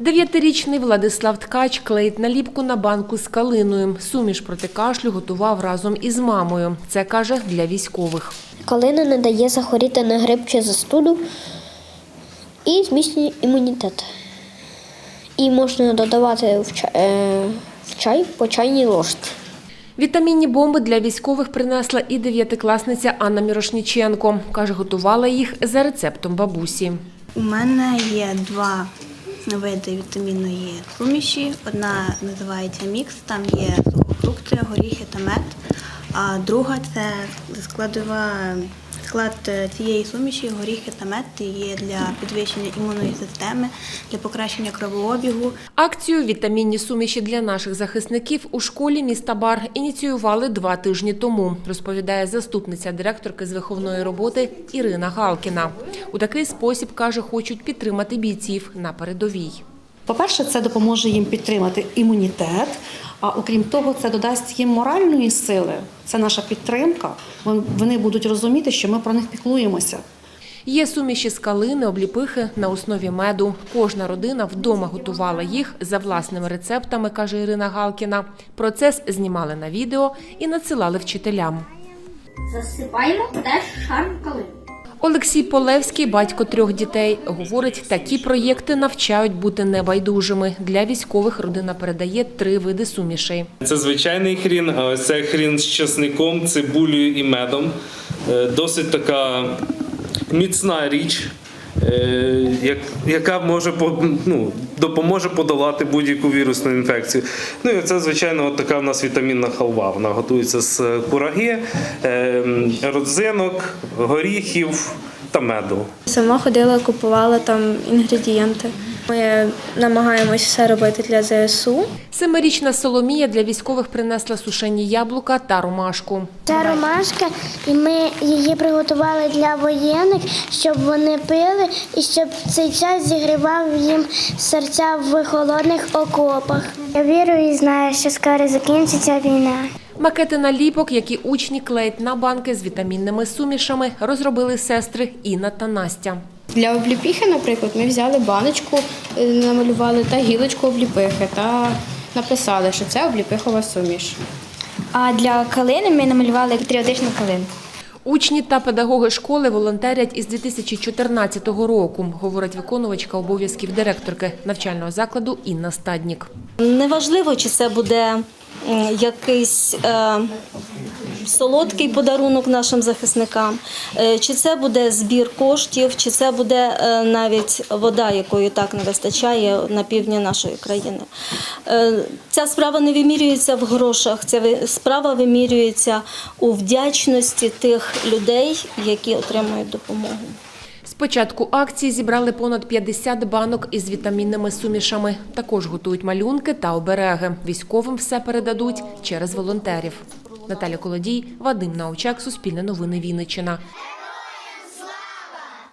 Дев'ятирічний Владислав Ткач клеїть наліпку на банку з калиною. Суміш проти кашлю готував разом із мамою. Це каже для військових. Калина не дає захворіти на грип чи застуду і зміцнює імунітет. І можна додавати в чай, е, в чай по чайній ложці. Вітамінні бомби для військових принесла і дев'ятикласниця Анна Мірошніченко. Каже, готувала їх за рецептом бабусі. У мене є два види вітамінної суміші. Одна називається мікс, там є сухофрукти, горіхи та мед. А друга це складова склад цієї суміші, горіхи та мед є для підвищення імунної системи, для покращення кровообігу. Акцію Вітамінні суміші для наших захисників у школі міста Бар ініціювали два тижні тому, розповідає заступниця директорки з виховної роботи Ірина Галкіна. У такий спосіб каже, хочуть підтримати бійців на передовій. По-перше, це допоможе їм підтримати імунітет. А окрім того, це додасть їм моральної сили. Це наша підтримка. Вони будуть розуміти, що ми про них піклуємося. Є суміші з калини, обліпихи на основі меду. Кожна родина вдома готувала їх за власними рецептами, каже Ірина Галкіна. Процес знімали на відео і надсилали вчителям. Засипаємо теж шар калини. Олексій Полевський, батько трьох дітей, говорить, такі проєкти навчають бути небайдужими. Для військових родина передає три види сумішей. Це звичайний хрін, це хрін з часником, цибулею і медом. Е, Досить така міцна річ, яка може ну, допоможе подолати будь-яку вірусну інфекцію. Ну і це, звичайно, от така в нас вітамінна халва. Вона готується з кураги, е, родзинок, горіхів та меду. Сама ходила, купувала там інгредієнти. Ми намагаємось все робити для ЗСУ. Семирічна Соломія для військових принесла сушені яблука та ромашку. Це ромашка, і ми її приготували для воєнних, щоб вони пили і щоб цей час зігрівав їм серця в холодних окопах. Я вірю і знаю, що скоро закінчиться війна. Макети наліпок, які учні клеять на банки з вітамінними сумішами, розробили сестри Інна та Настя. Для обліпіхи, наприклад, ми взяли баночку, е, намалювали та гілочку обліпихи та написали, що це обліпихова суміш. А для калини ми намалювали патріотичну калину. Учні та педагоги школи волонтерять із 2014 року, говорить виконувачка обов'язків директорки навчального закладу Інна Стаднік. Неважливо, чи це буде якийсь е, солодкий подарунок нашим захисникам, е, чи це буде збір коштів, чи це буде е, навіть вода, якої так не вистачає на півдні нашої країни. Е, Ця справа не вимірюється в грошах, ця справа вимірюється у вдячності тих людей, які отримують допомогу. З початку акції зібрали понад 50 банок із вітамінними сумішами. Також готують малюнки та обереги. Військовим все передадуть через волонтерів. Наталя Колодій, Вадим Научак, Суспільне новини Вінниччина.